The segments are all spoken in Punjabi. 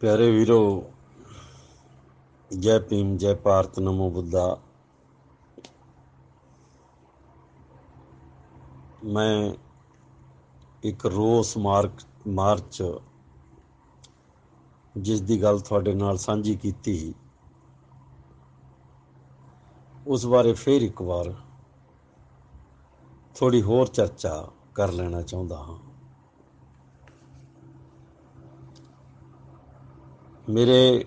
ਪਿਆਰੇ ਵੀਰੋ, ਜੈ ਭੀਮ, ਜੈ ਭਾਰਤ, ਨਮੋ ਬੁੱਧਾ। ਮੈਂ ਇੱਕ ਰੋਸ ਮਾਰਕ, ਮਾਰਚ, ਜਿਸ ਦੀ ਗੱਲ ਤੁਹਾਡੇ ਨਾਲ ਸਾਂਝੀ ਕੀਤੀ ਉਸ ਬਾਰੇ ਫੇਰ ਇੱਕ ਵਾਰ ਥੋੜੀ ਹੋਰ ਚਰਚਾ ਕਰ ਲੈਣਾ ਚਾਹੁੰਦਾ ਹਾਂ। ਮੇਰੇ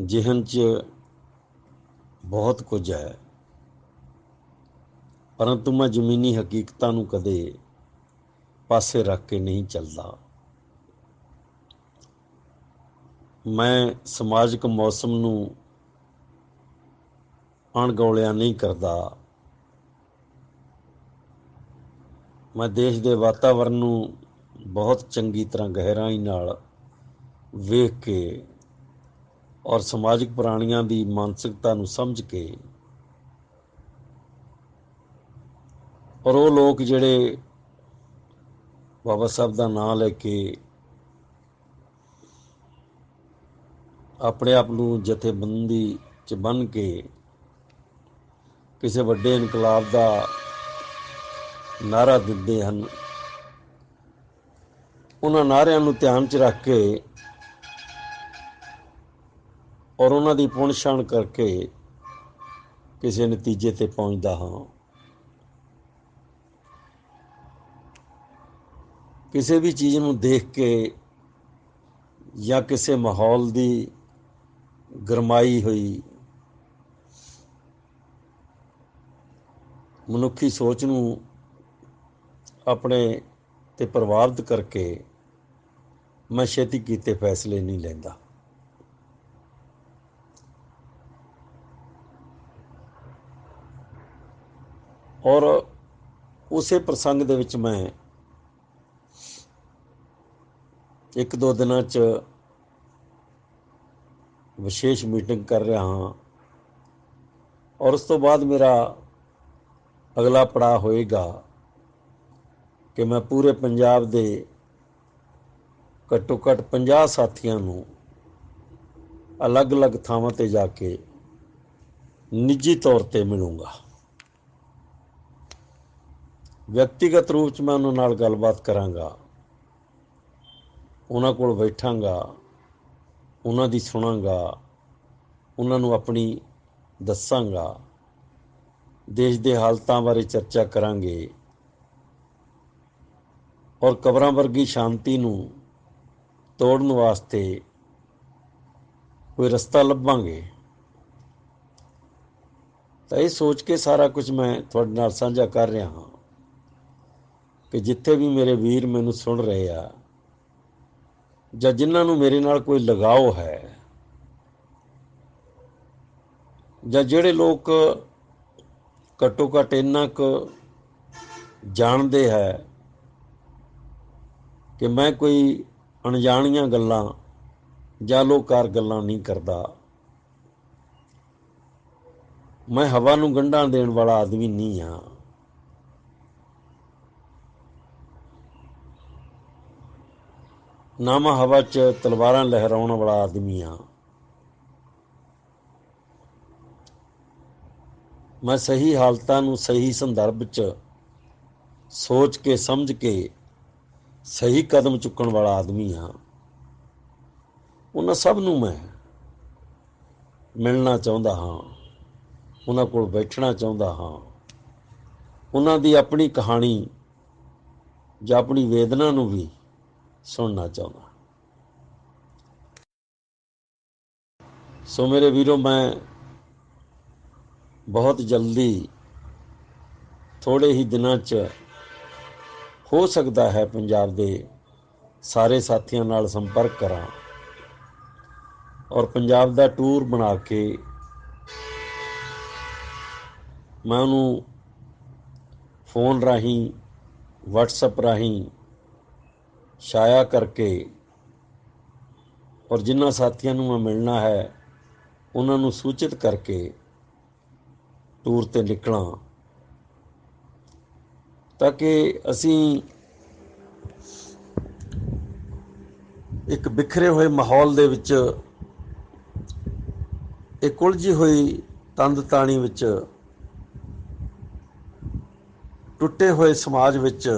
ਜਿਹਨ 'ਚ ਬਹੁਤ ਕੁਝ ਹੈ। ਪਰੰਤੂ ਮੈਂ ਜ਼ਮੀਨੀ ਹਕੀਕਤਾਂ ਨੂੰ ਕਦੇ ਪਾਸੇ ਰੱਖ ਕੇ ਨਹੀਂ ਚੱਲਦਾ। ਮੈਂ ਸਮਾਜਿਕ ਮੌਸਮ ਨੂੰ ਅਣਗੌਲਿਆ ਨਹੀਂ ਕਰਦਾ। ਮੈਂ ਦੇਸ਼ ਦੇ ਵਾਤਾਵਰਣ ਨੂੰ ਬਹੁਤ ਚੰਗੀ ਤਰ੍ਹਾਂ ਗਹਿਰਾਈ ਨਾਲ ਵੇਖ ਕੇ ਔਰ ਸਮਾਜਿਕ ਪ੍ਰਾਣੀਆਂ ਦੀ ਮਾਨਸਿਕਤਾ ਨੂੰ ਸਮਝ ਕੇ ਔਰ ਉਹ ਲੋਕ ਜਿਹੜੇ ਬਾਬਾ ਸਾਹਿਬ ਦਾ ਨਾਮ ਲੈ ਕੇ ਆਪਣੇ ਆਪ ਨੂੰ ਜਥੇਬੰਦੀ ਚ ਬੰਨ ਕੇ ਕਿਸੇ ਵੱਡੇ ਇਨਕਲਾਬ ਦਾ ਨਾਰਾ ਦਿੰਦੇ ਹਨ, ਉਹਨਾਂ ਨਾਰਿਆਂ ਨੂੰ ਧਿਆਨ ਚ ਰੱਖ ਕੇ ਔਰ ਉਹਨਾਂ ਦੀ ਪੁਣਛਾਣ ਕਰਕੇ ਕਿਸੇ ਨਤੀਜੇ ਤੇ ਪਹੁੰਚਦਾ ਹਾਂ। ਕਿਸੇ ਵੀ ਚੀਜ਼ ਨੂੰ ਦੇਖ ਕੇ ਜਾਂ ਕਿਸੇ ਮਾਹੌਲ ਦੀ ਗਰਮਾਈ ਹੋਈ, ਮਨੁੱਖੀ ਸੋਚ ਨੂੰ ਆਪਣੇ ਤੇ ਪ੍ਰਭਾਵਿਤ ਕਰਕੇ ਮੈਂ ਛੇਤੀ ਕੀਤੇ ਫੈਸਲੇ ਨਹੀਂ ਲੈਂਦਾ। ਔਰ ਉਸੇ ਪ੍ਰਸੰਗ ਦੇ ਵਿੱਚ ਮੈਂ ਇੱਕ ਦੋ ਦਿਨਾਂ 'ਚ ਵਿਸ਼ੇਸ਼ ਮੀਟਿੰਗ ਕਰ ਰਿਹਾ ਹਾਂ। ਔਰ ਉਸ ਤੋਂ ਬਾਅਦ ਮੇਰਾ ਅਗਲਾ ਪੜਾਅ ਹੋਏਗਾ ਕਿ ਮੈਂ ਪੂਰੇ ਪੰਜਾਬ ਦੇ ਘੱਟੋ ਘੱਟ 50 ਸਾਥੀਆਂ ਨੂੰ ਅਲੱਗ-ਅਲੱਗ ਥਾਵਾਂ ਤੇ ਜਾ ਕੇ ਨਿੱਜੀ ਤੌਰ ਤੇ ਮਿਲੂੰਗਾ। ਵਿਅਕਤੀਗਤ ਰੂਪ ਚ ਮੈਂ ਉਹਨਾਂ ਨਾਲ ਗੱਲਬਾਤ ਕਰਾਂਗਾ। ਉਹਨਾਂ ਕੋਲ ਬੈਠਾਂਗਾ। ਉਹਨਾਂ ਦੀ ਸੁਣਾਂਗਾ। ਉਹਨਾਂ ਨੂੰ ਆਪਣੀ ਦੱਸਾਂਗਾ। ਦੇਸ਼ ਦੇ ਹਾਲਤਾਂ ਬਾਰੇ ਚਰਚਾ ਕਰਾਂਗੇ। ਔਰ ਕਬਰਾਂ ਵਰਗੀ ਸ਼ਾਂਤੀ ਨੂੰ ਤੋੜਨ ਵਾਸਤੇ ਕੋਈ ਰਸਤਾ ਲੱਭਾਂਗੇ। ਤਾਂ ਇਹ ਸੋਚ ਕੇ ਸਾਰਾ ਕੁਝ ਮੈਂ ਤੁਹਾਡੇ ਨਾਲ ਸਾਂਝਾ ਕਰ ਰਿਹਾ ਹਾਂ। ਕਿ ਜਿੱਥੇ ਵੀ ਮੇਰੇ ਵੀਰ ਮੈਨੂੰ ਸੁਣ ਰਹੇ ਆ ਜਾਂ ਜਿਨ੍ਹਾਂ ਨੂੰ ਮੇਰੇ ਨਾਲ ਕੋਈ ਲਗਾਓ ਹੈ ਜਾਂ ਜਿਹੜੇ ਲੋਕ ਘੱਟੋ ਘੱਟ ਇੰਨਾ ਕੁ ਜਾਣਦੇ ਹੈ ਕਿ ਮੈਂ ਕੋਈ ਅਣਜਾਣੀਆਂ ਗੱਲਾਂ ਜਾਂ ਲੋਕਾਰ ਗੱਲਾਂ ਨਹੀਂ ਕਰਦਾ, ਮੈਂ ਹਵਾ ਨੂੰ ਗੰਢਾਂ ਦੇਣ ਵਾਲਾ ਆਦਮੀ ਨਹੀਂ ਹਾਂ। ਨਾਮਾ ਹਵਾ 'ਚ ਤਲਵਾਰਾਂ ਲਹਿਰਾਉਣ ਵਾਲਾ ਆਦਮੀ ਹਾਂ ਮੈਂ ਸਹੀ ਹਾਲਤਾਂ ਨੂੰ ਸਹੀ ਸੰਦਰਭ 'ਚ ਸੋਚ ਕੇ, ਸਮਝ ਕੇ ਸਹੀ ਕਦਮ ਚੁੱਕਣ ਵਾਲਾ ਆਦਮੀ ਹਾਂ ਉਹਨਾਂ ਸਭ ਨੂੰ ਮੈਂ ਮਿਲਣਾ ਚਾਹੁੰਦਾ ਹਾਂ। ਉਹਨਾਂ ਕੋਲ ਬੈਠਣਾ ਚਾਹੁੰਦਾ ਹਾਂ। ਉਹਨਾਂ ਦੀ ਆਪਣੀ ਕਹਾਣੀ ਜਾਂ ਆਪਣੀ ਵੇਦਨਾ ਨੂੰ ਵੀ ਸੁਣਨਾ ਚਾਹੁੰਦਾ। ਸੋ ਮੇਰੇ ਵੀਰੋ, ਮੈਂ ਬਹੁਤ ਜਲਦੀ ਥੋੜੇ ਹੀ ਦਿਨਾਂ 'ਚ ਹੋ ਸਕਦਾ ਹੈ ਪੰਜਾਬ ਦੇ ਸਾਰੇ ਸਾਥੀਆਂ ਨਾਲ ਸੰਪਰਕ ਕਰਾਂ ਔਰ ਪੰਜਾਬ ਦਾ ਟੂਰ ਬਣਾ ਕੇ ਮੈਂ ਉਹਨੂੰ ਫੋਨ ਰਾਹੀਂ, WhatsApp ਰਾਹੀਂ ਛਾਇਆ ਕਰਕੇ ਔਰ ਜਿਨ੍ਹਾਂ ਸਾਥੀਆਂ ਨੂੰ ਮੈਂ ਮਿਲਣਾ ਹੈ, ਉਹਨਾਂ ਨੂੰ ਸੂਚਿਤ ਕਰਕੇ ਟੂਰ ਤੇ ਨਿਕਲਾਂ। ਤਾਂ ਕਿ ਅਸੀਂ ਇੱਕ ਬਿਖਰੇ ਹੋਏ ਮਾਹੌਲ ਦੇ ਵਿੱਚ, ਇੱਕ ਉਲਝੀ ਹੋਈ ਤੰਦ ਤਾਣੀ ਵਿੱਚ, ਟੁੱਟੇ ਹੋਏ ਸਮਾਜ ਵਿੱਚ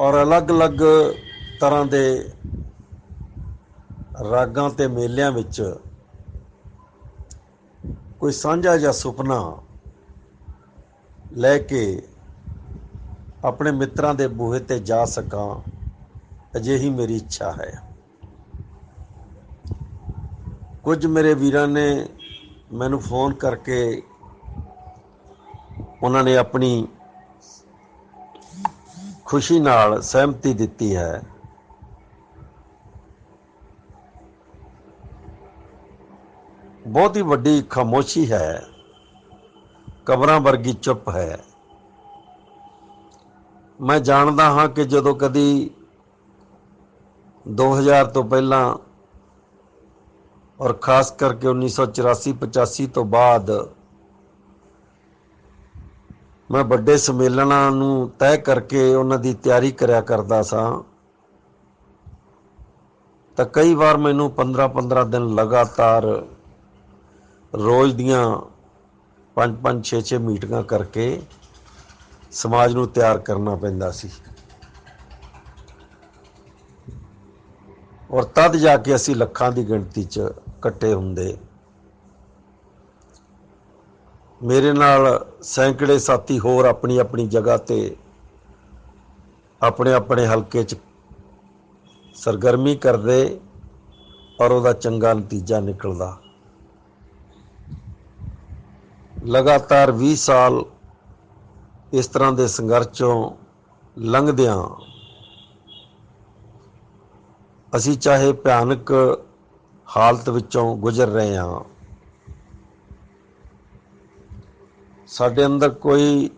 ਔਰ ਅਲੱਗ-ਅਲੱਗ ਤਰ੍ਹਾਂ ਦੇ ਰਾਗਾਂ ਤੇ ਮੇਲਿਆਂ ਵਿੱਚ ਕੋਈ ਸਾਂਝਾ ਜਾਂ ਸੁਪਨਾ ਲੈ ਕੇ ਆਪਣੇ ਮਿੱਤਰਾਂ ਦੇ ਬੂਹੇ ਤੇ ਜਾ ਸਕਾਂ, ਅਜਿਹੀ ਮੇਰੀ ਇੱਛਾ ਹੈ। ਕੁਝ ਮੇਰੇ ਵੀਰਾਂ ਨੇ ਮੈਨੂੰ ਫੋਨ ਕਰਕੇ ਉਹਨਾਂ ਨੇ ਆਪਣੀ ਖੁਸ਼ੀ ਨਾਲ ਸਹਿਮਤੀ ਦਿੱਤੀ ਹੈ। ਬਹੁਤ ਹੀ ਵੱਡੀ ਖਾਮੋਸ਼ੀ ਹੈ। ਕਬਰਾਂ ਵਰਗੀ ਚੁੱਪ ਹੈ। ਮੈਂ ਜਾਣਦਾ ਹਾਂ ਕਿ ਜਦੋਂ ਕਦੀ 2000 ਤੋਂ ਪਹਿਲਾਂ ਔਰ ਖਾਸ ਕਰਕੇ 1984 85 ਤੋਂ ਬਾਅਦ ਮੈਂ ਵੱਡੇ ਸੰਮੇਲਨਾਂ ਨੂੰ ਤੈਅ ਕਰਕੇ ਉਹਨਾਂ ਦੀ ਤਿਆਰੀ ਕਰਿਆ ਕਰਦਾ ਸਾਂ। ਤਾਂ ਕਈ ਵਾਰ ਮੈਨੂੰ 15-15 ਦਿਨ ਲਗਾਤਾਰ ਰੋਜ਼ ਦੀਆਂ 5-5 6-6 ਮੀਟਿੰਗਾਂ ਕਰਕੇ ਸਮਾਜ ਨੂੰ ਤਿਆਰ ਕਰਨਾ ਪੈਂਦਾ ਸੀ। ਔਰ ਤਦ ਜਾ ਕੇ ਅਸੀਂ ਲੱਖਾਂ ਦੀ ਗਿਣਤੀ 'ਚ ਇਕੱਠੇ ਹੁੰਦੇ। ਮੇਰੇ ਨਾਲ ਸੈਂਕੜੇ ਸਾਥੀ ਹੋਰ ਆਪਣੀ ਆਪਣੀ ਜਗ੍ਹਾ ਤੇ ਆਪਣੇ ਆਪਣੇ ਹਲਕੇ 'ਚ ਸਰਗਰਮੀ ਕਰਦੇ ਔਰ ਉਹਦਾ ਚੰਗਾ ਨਤੀਜਾ ਨਿਕਲਦਾ। ਲਗਾਤਾਰ 20 ਸਾਲ ਇਸ ਤਰ੍ਹਾਂ ਦੇ ਸੰਘਰਸ਼ ਚੋਂ ਲੰਘਦਿਆਂ ਅਸੀਂ ਚਾਹੇ ਭਿਆਨਕ ਹਾਲਤ ਵਿੱਚੋਂ ਗੁਜ਼ਰ ਰਹੇ ਹਾਂ ਸਾਡੇ ਅੰਦਰ ਕੋਈ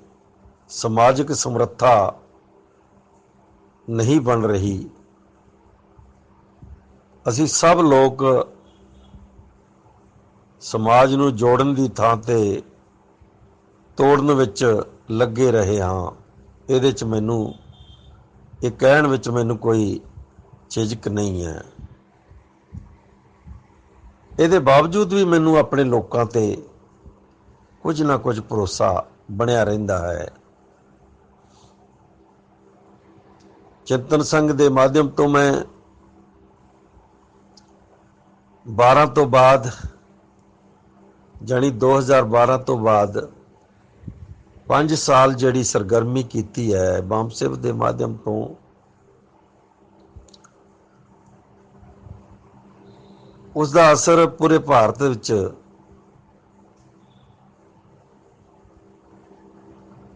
ਸਮਾਜਿਕ ਸਮਰੱਥਾ ਨਹੀਂ ਬਣ ਰਹੀ। ਅਸੀਂ ਸਭ ਲੋਕ ਸਮਾਜ ਨੂੰ ਜੋੜਨ ਦੀ ਥਾਂ ਤੇ ਤੋੜਨ ਵਿੱਚ ਲੱਗੇ ਰਹੇ ਹਾਂ। ਇਹਦੇ 'ਚ ਮੈਨੂੰ, ਇਹ ਕਹਿਣ ਵਿੱਚ ਮੈਨੂੰ ਕੋਈ ਝਿਜਕ ਨਹੀਂ ਹੈ। ਇਹਦੇ ਬਾਵਜੂਦ ਵੀ ਮੈਨੂੰ ਆਪਣੇ ਲੋਕਾਂ ਤੇ ਕੁਝ ਨਾ ਕੁਝ ਭਰੋਸਾ ਬਣਿਆ ਰਹਿੰਦਾ ਹੈ। ਚਿੰਤਨ ਸੰਘ ਦੇ ਮਾਧਿਅਮ ਤੋਂ ਮੈਂ 12 ਤੋਂ ਬਾਅਦ ਜਾਨੀ 2012 ਤੋਂ ਬਾਅਦ 5 ਸਾਲ ਜਿਹੜੀ ਸਰਗਰਮੀ ਕੀਤੀ ਹੈ ਬਾਮਸਿਵ ਦੇ ਮਾਧਿਅਮ ਤੋਂ ਉਸ ਦਾ ਅਸਰ ਪੂਰੇ ਭਾਰਤ ਵਿੱਚ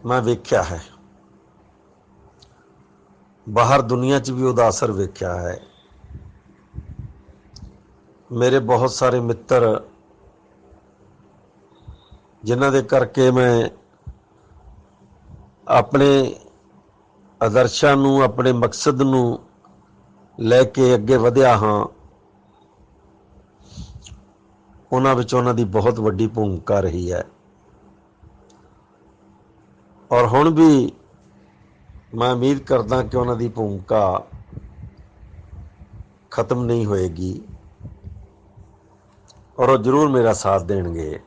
ਮੈਂ ਵੇਖਿਆ ਹੈ। ਬਾਹਰ ਦੁਨੀਆ 'ਚ ਵੀ ਉਹਦਾ ਅਸਰ ਵੇਖਿਆ ਹੈ। ਮੇਰੇ ਬਹੁਤ ਸਾਰੇ ਮਿੱਤਰ ਜਿਨ੍ਹਾਂ ਦੇ ਕਰਕੇ ਮੈਂ ਆਪਣੇ ਆਦਰਸ਼ਾਂ ਨੂੰ, ਆਪਣੇ ਮਕਸਦ ਨੂੰ ਲੈ ਕੇ ਅੱਗੇ ਵਧਿਆ ਹਾਂ। ਉਹਨਾਂ ਵਿੱਚ ਉਹਨਾਂ ਦੀ ਬਹੁਤ ਵੱਡੀ ਭੂਮਿਕਾ ਰਹੀ ਹੈ। ਔਰ ਹੁਣ ਵੀ ਮੈਂ ਉਮੀਦ ਕਰਦਾ ਕਿ ਉਹਨਾਂ ਦੀ ਭੂਮਿਕਾ ਖਤਮ ਨਹੀਂ ਹੋਏਗੀ ਔਰ ਉਹ ਜ਼ਰੂਰ ਮੇਰਾ ਸਾਥ ਦੇਣਗੇ।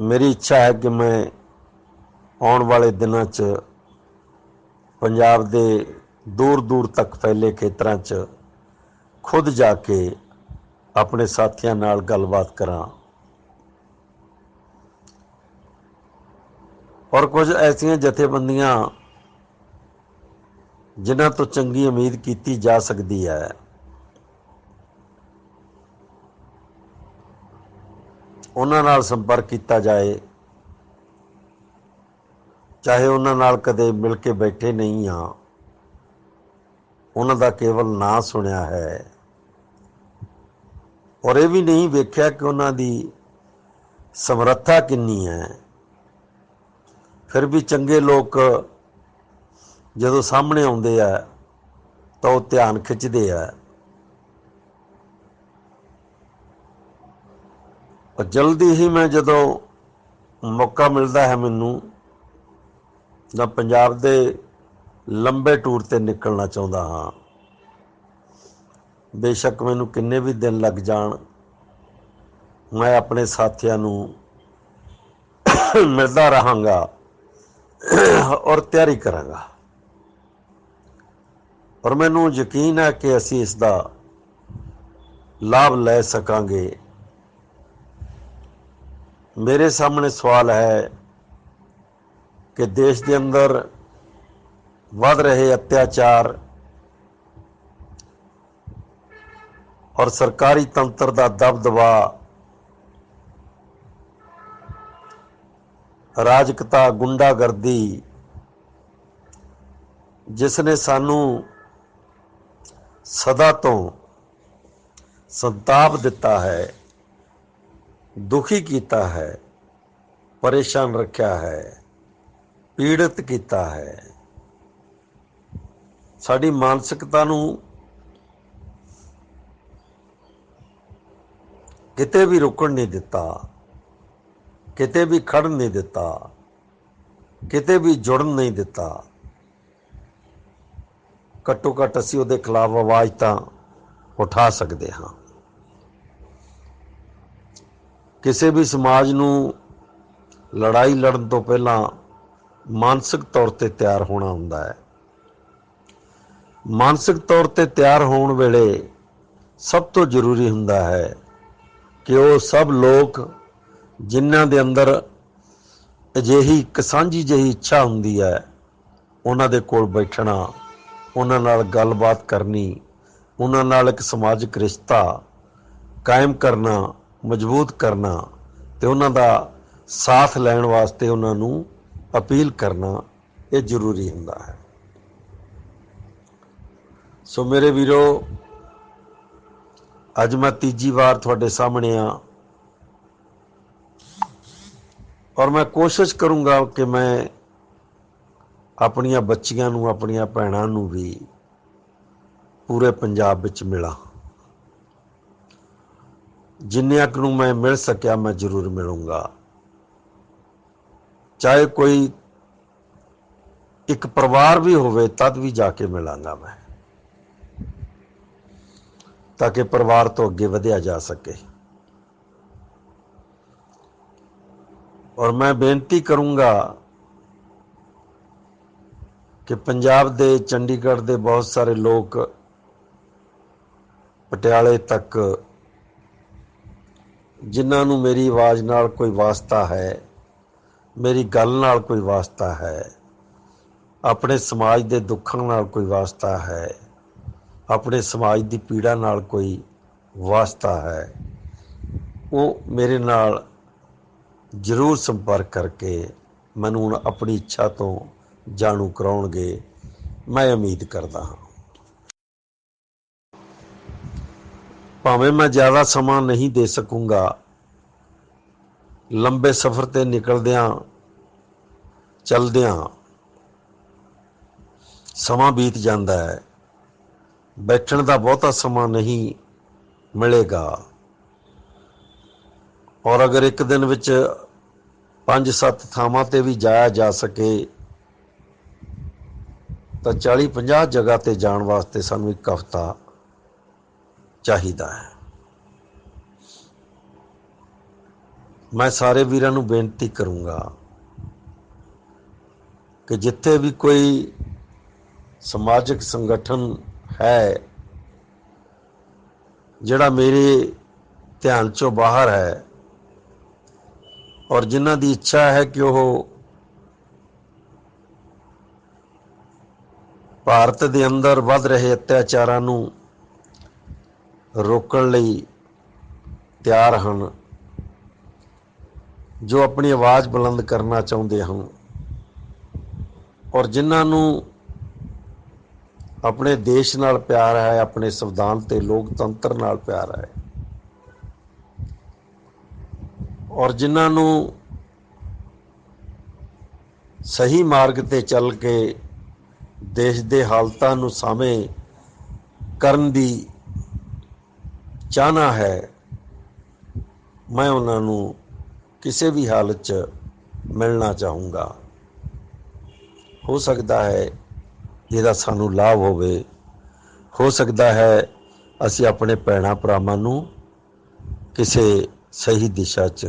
ਮੇਰੀ ਇੱਛਾ ਹੈ ਕਿ ਮੈਂ ਆਉਣ ਵਾਲੇ ਦਿਨਾਂ 'ਚ ਪੰਜਾਬ ਦੇ ਦੂਰ ਦੂਰ ਤੱਕ ਫੈਲੇ ਖੇਤਰਾਂ 'ਚ ਖੁਦ ਜਾ ਕੇ ਆਪਣੇ ਸਾਥੀਆਂ ਨਾਲ ਗੱਲਬਾਤ ਕਰਾਂ। ਔਰ ਕੁਝ ਐਸੀਆਂ ਜਥੇਬੰਦੀਆਂ ਜਿਨ੍ਹਾਂ ਤੋਂ ਚੰਗੀ ਉਮੀਦ ਕੀਤੀ ਜਾ ਸਕਦੀ ਹੈ। ਉਹਨਾਂ ਨਾਲ ਸੰਪਰਕ ਕੀਤਾ ਜਾਏ। ਚਾਹੇ ਉਹਨਾਂ ਨਾਲ ਕਦੇ ਮਿਲ ਕੇ ਬੈਠੇ ਨਹੀਂ ਆ ਉਹਨਾਂ ਦਾ ਕੇਵਲ ਨਾਂ ਸੁਣਿਆ ਹੈ। ਔਰ ਇਹ ਵੀ ਨਹੀਂ ਵੇਖਿਆ ਕਿ ਉਹਨਾਂ ਦੀ ਸਮਰੱਥਾ ਕਿੰਨੀ ਹੈ। ਫਿਰ ਵੀ ਚੰਗੇ ਲੋਕ ਜਦੋਂ ਸਾਹਮਣੇ ਆਉਂਦੇ ਆ, ਤਾਂ ਉਹ ਧਿਆਨ ਖਿੱਚਦੇ ਆ। ਔਰ ਜਲਦੀ ਹੀ ਮੈਂ ਜਦੋਂ ਮੌਕਾ ਮਿਲਦਾ ਹੈ ਮੈਨੂੰ, ਤਾਂ ਪੰਜਾਬ ਦੇ ਲੰਬੇ ਟੂਰ ਤੇ ਨਿਕਲਣਾ ਚਾਹੁੰਦਾ ਹਾਂ। ਬੇਸ਼ੱਕ ਮੈਨੂੰ ਕਿੰਨੇ ਵੀ ਦਿਨ ਲੱਗ ਜਾਣ, ਮੈਂ ਆਪਣੇ ਸਾਥੀਆਂ ਨੂੰ ਮਿਲਦਾ ਰਹਾਂਗਾ। ਔਰ ਤਿਆਰੀ ਕਰਾਂਗਾ। ਔਰ ਮੈਨੂੰ ਯਕੀਨ ਹੈ ਕਿ ਅਸੀਂ ਇਸ ਦਾ ਲਾਭ ਲੈ ਸਕਾਂਗੇ। ਮੇਰੇ ਸਾਹਮਣੇ ਸਵਾਲ ਹੈ ਕਿ ਦੇਸ਼ ਦੇ ਅੰਦਰ ਵੱਧ ਰਹੇ ਅਤਿਆਚਾਰ ਔਰ ਸਰਕਾਰੀ ਤੰਤਰ ਦਾ ਦਬਦਬਾ ਰਾਜਕਤਾ ਗੁੰਡਾਗਰਦੀ। ਜਿਸ ਨੇ ਸਾਨੂੰ ਸਦਾ ਤੋਂ ਸੰਤਾਪ ਦਿੱਤਾ ਹੈ, ਦੁਖੀ ਕੀਤਾ ਹੈ, ਪਰੇਸ਼ਾਨ ਰੱਖਿਆ ਹੈ, ਪੀੜਤ ਕੀਤਾ ਹੈ। ਸਾਡੀ ਮਾਨਸਿਕਤਾ ਨੂੰ ਕਿਤੇ ਵੀ ਰੁਕਣ ਨਹੀਂ ਦਿੱਤਾ। ਕਿਤੇ ਵੀ ਖੜਨ ਨਹੀਂ ਦਿੱਤਾ, ਕਿਤੇ ਵੀ ਜੁੜਨ ਨਹੀਂ ਦਿੱਤਾ। ਘੱਟੋ ਘੱਟ ਅਸੀਂ ਉਹਦੇ ਖਿਲਾਫ ਆਵਾਜ਼ ਤਾਂ ਉਠਾ ਸਕਦੇ ਹਾਂ। ਕਿਸੇ ਵੀ ਸਮਾਜ ਨੂੰ ਲੜਾਈ ਲੜਨ ਤੋਂ ਪਹਿਲਾਂ ਮਾਨਸਿਕ ਤੌਰ ਤੇ ਤਿਆਰ ਹੋਣਾ ਹੁੰਦਾ ਹੈ। ਮਾਨਸਿਕ ਤੌਰ ਤੇ ਤਿਆਰ ਹੋਣ ਵੇਲੇ ਸਭ ਤੋਂ ਜ਼ਰੂਰੀ ਹੁੰਦਾ ਹੈ ਕਿ ਉਹ ਸਭ ਲੋਕ ਜਿਨ੍ਹਾਂ ਦੇ ਅੰਦਰ ਅਜਿਹੀ ਇੱਕ ਸਾਂਝੀ ਜਿਹੀ ਇੱਛਾ ਹੁੰਦੀ ਹੈ, ਉਹਨਾਂ ਦੇ ਕੋਲ ਬੈਠਣਾ, ਉਹਨਾਂ ਨਾਲ ਗੱਲਬਾਤ ਕਰਨੀ, ਉਹਨਾਂ ਨਾਲ ਇੱਕ ਸਮਾਜਿਕ ਰਿਸ਼ਤਾ ਕਾਇਮ ਕਰਨਾ, ਮਜ਼ਬੂਤ ਕਰਨਾ ਤੇ ਉਹਨਾਂ ਦਾ ਸਾਥ ਲੈਣ ਵਾਸਤੇ ਉਹਨਾਂ ਨੂੰ ਅਪੀਲ ਕਰਨਾ, ਇਹ ਜ਼ਰੂਰੀ ਹੁੰਦਾ ਹੈ। ਸੋ ਮੇਰੇ ਵੀਰੋ, ਅੱਜ ਮੈਂ ਤੀਜੀ ਵਾਰ ਤੁਹਾਡੇ ਸਾਹਮਣੇ ਆ ਔਰ ਮੈਂ ਕੋਸ਼ਿਸ਼ ਕਰੂੰਗਾ ਕਿ ਮੈਂ ਆਪਣੀਆਂ ਬੱਚੀਆਂ ਨੂੰ, ਆਪਣੀਆਂ ਭੈਣਾਂ ਨੂੰ ਵੀ ਪੂਰੇ ਪੰਜਾਬ ਵਿੱਚ ਮਿਲਾਂ। ਜਿੰਨਿਆਂ ਕੁ ਨੂੰ ਮੈਂ ਮਿਲ ਸਕਿਆ, ਮੈਂ ਜ਼ਰੂਰ ਮਿਲੂੰਗਾ। ਚਾਹੇ ਕੋਈ ਇੱਕ ਪਰਿਵਾਰ ਵੀ ਹੋਵੇ, ਤਦ ਵੀ ਜਾ ਕੇ ਮਿਲਾਂਗਾ ਮੈਂ, ਤਾਂ ਕਿ ਪਰਿਵਾਰ ਤੋਂ ਅੱਗੇ ਵਧਿਆ ਜਾ ਸਕੇ। ਔਰ ਮੈਂ ਬੇਨਤੀ ਕਰੂੰਗਾ ਕਿ ਪੰਜਾਬ ਦੇ ਚੰਡੀਗੜ੍ਹ ਦੇ ਬਹੁਤ ਸਾਰੇ ਲੋਕ ਪਟਿਆਲੇ ਤੱਕ, ਜਿਨ੍ਹਾਂ ਨੂੰ ਮੇਰੀ ਆਵਾਜ਼ ਨਾਲ ਕੋਈ ਵਾਸਤਾ ਹੈ, ਮੇਰੀ ਗੱਲ ਨਾਲ ਕੋਈ ਵਾਸਤਾ ਹੈ, ਆਪਣੇ ਸਮਾਜ ਦੇ ਦੁੱਖਾਂ ਨਾਲ ਕੋਈ ਵਾਸਤਾ ਹੈ, ਆਪਣੇ ਸਮਾਜ ਦੀ ਪੀੜਾ ਨਾਲ ਕੋਈ ਵਾਸਤਾ ਹੈ, ਉਹ ਮੇਰੇ ਨਾਲ ਜ਼ਰੂਰ ਸੰਪਰਕ ਕਰਕੇ ਮੈਨੂੰ ਹੁਣ ਆਪਣੀ ਇੱਛਾ ਤੋਂ ਜਾਣੂ ਕਰਾਉਣਗੇ। ਮੈਂ ਉਮੀਦ ਕਰਦਾ ਹਾਂ। ਭਾਵੇਂ ਮੈਂ ਜ਼ਿਆਦਾ ਸਮਾਂ ਨਹੀਂ ਦੇ ਸਕੂੰਗਾ, ਲੰਬੇ ਸਫ਼ਰ ਤੇ ਨਿਕਲਦਿਆਂ, ਚਲਦਿਆਂ ਸਮਾਂ ਬੀਤ ਜਾਂਦਾ ਹੈ। ਬੈਠਣ ਦਾ ਬਹੁਤਾ ਸਮਾਂ ਨਹੀਂ ਮਿਲੇਗਾ। ਔਰ ਅਗਰ ਇੱਕ ਦਿਨ ਵਿੱਚ 5-7 ਥਾਵਾਂ ਤੇ ਵੀ ਜਾਇਆ ਜਾ ਸਕੇ, ਤਾਂ 40-50 ਜਗ੍ਹਾ ਤੇ ਜਾਣ ਵਾਸਤੇ ਸਾਨੂੰ ਇੱਕ ਹਫ਼ਤਾ ਚਾਹੀਦਾ ਹੈ। ਮੈਂ ਸਾਰੇ ਵੀਰਾਂ ਨੂੰ ਬੇਨਤੀ ਕਰੂੰਗਾ ਕਿ ਜਿੱਥੇ ਵੀ ਕੋਈ ਸਮਾਜਿਕ ਸੰਗਠਨ ਹੈ, ਜਿਹੜਾ ਮੇਰੇ ਧਿਆਨ ਚੋਂ ਬਾਹਰ ਹੈ ਔਰ ਜਿਨ੍ਹਾਂ ਦੀ ਇੱਛਾ ਹੈ ਕਿ ਉਹ ਭਾਰਤ ਦੇ ਅੰਦਰ ਵੱਧ ਰਹੇ ਅਤਿਆਚਾਰਾਂ ਨੂੰ ਰੋਕਣ ਲਈ ਤਿਆਰ ਹਨ, ਜੋ ਆਪਣੀ ਆਵਾਜ਼ ਬੁਲੰਦ ਕਰਨਾ ਚਾਹੁੰਦੇ ਹਨ ਔਰ ਜਿਨ੍ਹਾਂ ਨੂੰ ਆਪਣੇ ਦੇਸ਼ ਨਾਲ ਪਿਆਰ ਹੈ, ਆਪਣੇ ਸੰਵਿਧਾਨ ਤੇ ਲੋਕਤੰਤਰ ਨਾਲ ਪਿਆਰ ਹੈ। ਔਰ ਜਿਨ੍ਹਾਂ ਨੂੰ ਸਹੀ ਮਾਰਗ ਤੇ ਚੱਲ ਕੇ ਦੇਸ਼ ਦੇ ਹਾਲਤਾਂ ਨੂੰ ਸਾਵੇਂ ਕਰਨ ਦੀ ਚਾਹਨਾ ਹੈ, ਮੈਂ ਉਹਨਾਂ ਨੂੰ ਕਿਸੇ ਵੀ ਹਾਲਤ 'ਚ ਮਿਲਣਾ ਚਾਹੂੰਗਾ। ਹੋ ਸਕਦਾ ਹੈ ਇਹਦਾ ਸਾਨੂੰ ਲਾਭ ਹੋਵੇ। ਹੋ ਸਕਦਾ ਹੈ ਅਸੀਂ ਆਪਣੇ ਭੈਣਾਂ ਭਰਾਵਾਂ ਨੂੰ ਕਿਸੇ ਸਹੀ ਦਿਸ਼ਾ 'ਚ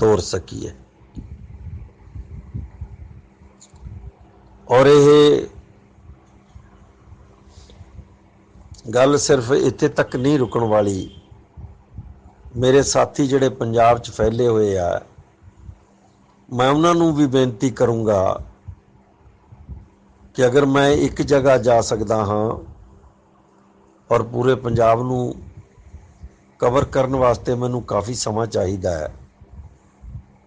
ਤੋਰ ਸਕੀਏ। ਔਰ ਇਹ ਗੱਲ ਸਿਰਫ ਇੱਥੇ ਤੱਕ ਨਹੀਂ ਰੁਕਣ ਵਾਲੀ। ਮੇਰੇ ਸਾਥੀ ਜਿਹੜੇ ਪੰਜਾਬ 'ਚ ਫੈਲੇ ਹੋਏ ਆ, ਮੈਂ ਉਹਨਾਂ ਨੂੰ ਵੀ ਬੇਨਤੀ ਕਰੂੰਗਾ ਕਿ ਅਗਰ ਮੈਂ ਇੱਕ ਜਗ੍ਹਾ ਜਾ ਸਕਦਾ ਹਾਂ ਔਰ ਪੂਰੇ ਪੰਜਾਬ ਨੂੰ ਕਵਰ ਕਰਨ ਵਾਸਤੇ ਮੈਨੂੰ ਕਾਫੀ ਸਮਾਂ ਚਾਹੀਦਾ ਹੈ।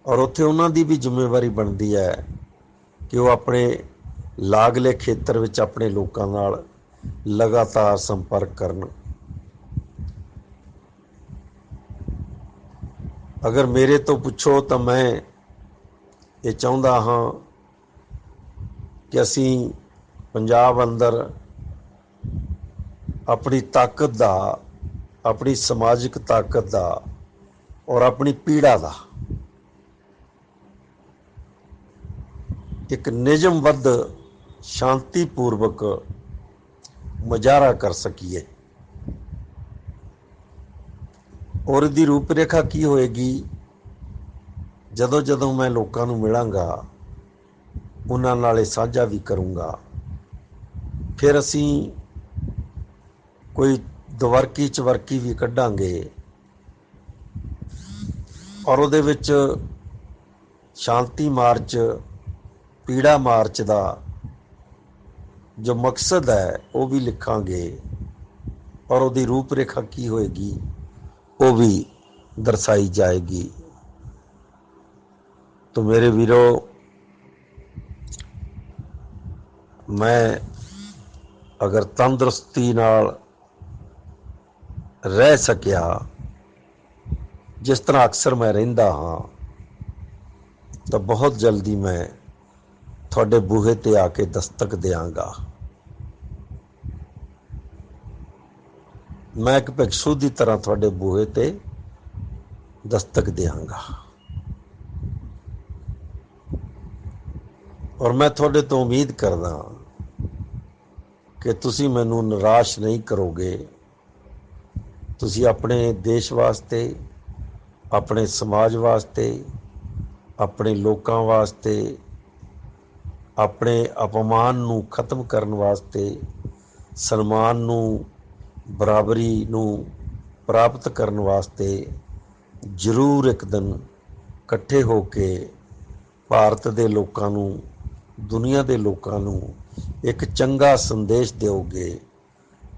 ਔਰ ਉੱਥੇ ਉਹਨਾਂ ਦੀ ਵੀ ਜ਼ਿੰਮੇਵਾਰੀ ਬਣਦੀ ਹੈ ਕਿ ਉਹ ਆਪਣੇ ਲਾਗਲੇ ਖੇਤਰ ਵਿੱਚ ਆਪਣੇ ਲੋਕਾਂ ਨਾਲ ਲਗਾਤਾਰ ਸੰਪਰਕ ਕਰਨ। ਅਗਰ ਮੇਰੇ ਤੋਂ ਪੁੱਛੋ ਤਾਂ ਮੈਂ ਇਹ ਚਾਹੁੰਦਾ ਹਾਂ ਕਿ ਅਸੀਂ ਪੰਜਾਬ ਅੰਦਰ ਆਪਣੀ ਤਾਕਤ ਦਾ ਆਪਣੀ ਸਮਾਜਿਕ ਤਾਕਤ ਦਾ ਔਰ ਆਪਣੀ ਪੀੜਾ ਦਾ ਇੱਕ ਨਿਯਮਬੱਧ ਸ਼ਾਂਤੀਪੂਰਵਕ ਮੁਜ਼ਾਹਰਾ ਕਰ ਸਕੀਏ। ਔਰ ਇਹਦੀ ਰੂਪਰੇਖਾ ਕੀ ਹੋਏਗੀ? ਜਦੋਂ ਜਦੋਂ ਮੈਂ ਲੋਕਾਂ ਨੂੰ ਮਿਲਾਂਗਾ, ਉਹਨਾਂ ਨਾਲ ਇਹ ਸਾਂਝਾ ਵੀ ਕਰੂੰਗਾ। ਫਿਰ ਅਸੀਂ ਕੋਈ ਦਵਰਕੀ ਚਵਰਕੀ ਵੀ ਕੱਢਾਂਗੇ। ਔਰ ਉਹਦੇ ਵਿੱਚ ਸ਼ਾਂਤੀ ਮਾਰਚ, ਪੀੜਾ ਮਾਰਚ ਦਾ ਜੋ ਮਕਸਦ ਹੈ, ਉਹ ਵੀ ਲਿਖਾਂਗੇ। ਔਰ ਉਹਦੀ ਰੂਪਰੇਖਾ ਕੀ ਹੋਏਗੀ, ਉਹ ਵੀ ਦਰਸਾਈ ਜਾਏਗੀ। ਤੋ ਮੇਰੇ ਵੀਰੋ, ਮੈਂ ਅਗਰ ਤੰਦਰੁਸਤੀ ਨਾਲ ਰਹਿ ਸਕਿਆ, ਜਿਸ ਤਰ੍ਹਾਂ ਅਕਸਰ ਮੈਂ ਰਹਿੰਦਾ ਹਾਂ, ਤਾਂ ਬਹੁਤ ਜਲਦੀ ਮੈਂ ਤੁਹਾਡੇ ਬੂਹੇ ਤੇ ਆ ਕੇ ਦਸਤਕ ਦਿਆਂਗਾ। ਮੈਂ ਇੱਕ ਭਿਕਸ਼ੂ ਦੀ ਤਰ੍ਹਾਂ ਤੁਹਾਡੇ ਬੂਹੇ ਤੇ ਦਸਤਕ ਦਿਆਂਗਾ। ਔਰ ਮੈਂ ਤੁਹਾਡੇ ਤੋਂ ਉਮੀਦ ਕਰਦਾ ਕਿ ਤੁਸੀਂ ਮੈਨੂੰ ਨਿਰਾਸ਼ ਨਹੀਂ ਕਰੋਗੇ। ਤੁਸੀਂ ਆਪਣੇ ਦੇਸ਼ ਵਾਸਤੇ, ਆਪਣੇ ਸਮਾਜ ਵਾਸਤੇ, ਆਪਣੇ ਲੋਕਾਂ ਵਾਸਤੇ, ਆਪਣੇ ਅਪਮਾਨ ਨੂੰ ਖਤਮ ਕਰਨ ਵਾਸਤੇ ਸਨਮਾਨ ਨੂੰ, ਬਰਾਬਰੀ ਨੂੰ ਪ੍ਰਾਪਤ ਕਰਨ ਵਾਸਤੇ ਜ਼ਰੂਰ ਇੱਕ ਦਿਨ ਇਕੱਠੇ ਹੋ ਕੇ ਭਾਰਤ ਦੇ ਲੋਕਾਂ ਨੂੰ, ਦੁਨੀਆ ਦੇ ਲੋਕਾਂ ਨੂੰ ਇੱਕ ਚੰਗਾ ਸੰਦੇਸ਼ ਦਿਓਗੇ।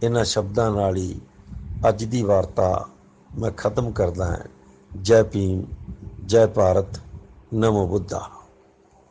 ਇਹਨਾਂ ਸ਼ਬਦਾਂ ਨਾਲ ਹੀ ਅੱਜ ਦੀ ਵਾਰਤਾ ਮੈਂ ਖਤਮ ਕਰਦਾ ਹਾਂ। ਜੈ ਭੀਮ ਜੈ ਭਾਰਤ ਨਮੋ ਬੁੱਧਾ।